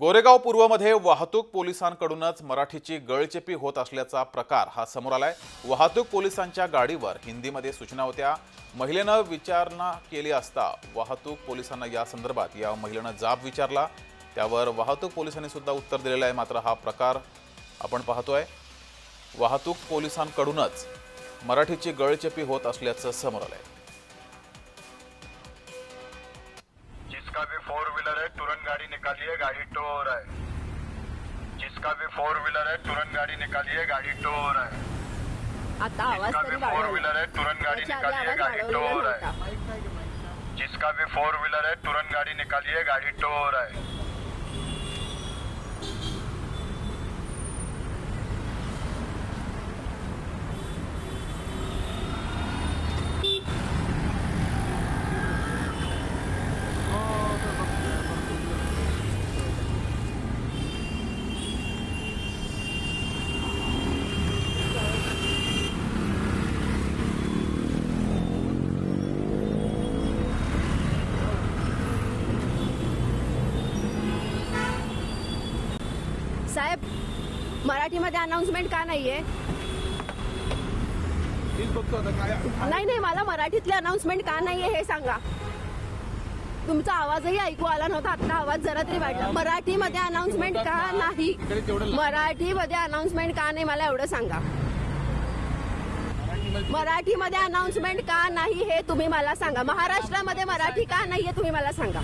गोरेगाव पूर्वमध्ये वाहतूक पोलिसांकडूनच मराठीची गळचेपी होत असल्याचा प्रकार हा समोर आलाय. वाहतूक पोलिसांच्या गाडीवर हिंदीमध्ये सूचना होत्या. महिलेनं विचारणा केली असता वाहतूक पोलिसांना या संदर्भात या महिलेनं जाब विचारला. त्यावर वाहतूक पोलिसांनी सुद्धा उत्तर दिलेलं आहे. मात्र हा प्रकार आपण पाहतोय. वाहतूक पोलिसांकडूनच मराठीची गळचेपी होत असल्याचं समोर आलंय. जिसका भी फोर व्हीलर है तुरंत गाड़ी निकालिए गाड़ी टो हो रहा है। जिसका भी फोर व्हीलर है तुरंत गाड़ी निकालिए गाड़ी टो हो रहा है। आता आवाज़ भी तरी फोर व्हीलर है तुरंत गाड़ी निकालिए गाड़ी टो हो रहा है। जिसका भी फोर व्हीलर है तुरंत गाड़ी निकालिए गाड़ी टो हो रहा है। साहेब मराठीमध्ये अनाउन्समेंट का नाहीये? नाही नाही मला मराठीतली अनाउन्समेंट का नाहीये हे सांगा. तुमचा आवाजही ऐकू आला नव्हता आता आवाज जरा तरी वाटला मराठीमध्ये अनाउन्समेंट का नाही? मराठीमध्ये अनाउन्समेंट का नाही मला एवढं सांगा. मराठीमध्ये अनाउन्समेंट का नाही हे तुम्ही मला सांगा. महाराष्ट्रामध्ये मराठी का नाहीये तुम्ही मला सांगा.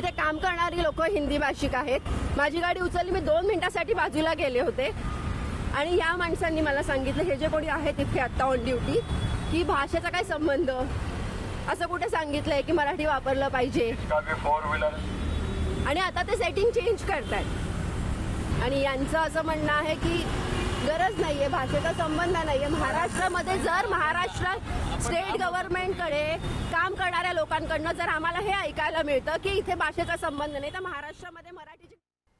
इथे काम करणारी लोक हिंदी भाषिक आहेत. माझी गाडी उचलली मी दोन मिनिटासाठी बाजूला गेले होते. आणि या माणसांनी मला सांगितलं हे जे कोणी आहेत इथे आता ऑन ड्युटी की भाषेचा काय संबंध? असं कुठे सांगितलंय की मराठी वापरलं पाहिजे? आणि आता ते सेटिंग चेंज करतायत. आणि यांचं असं म्हणणं आहे की गरज नाहीये भाषेचा संबंध नाहीये. महाराष्ट्रामध्ये जर महाराष्ट्र स्टेट गव्हर्नमेंटकडे काम करणाऱ्या लोकांकडनं जर आम्हाला हे ऐकायला मिळतं की इथे भाषेचा संबंध नाही तर महाराष्ट्रामध्ये मराठी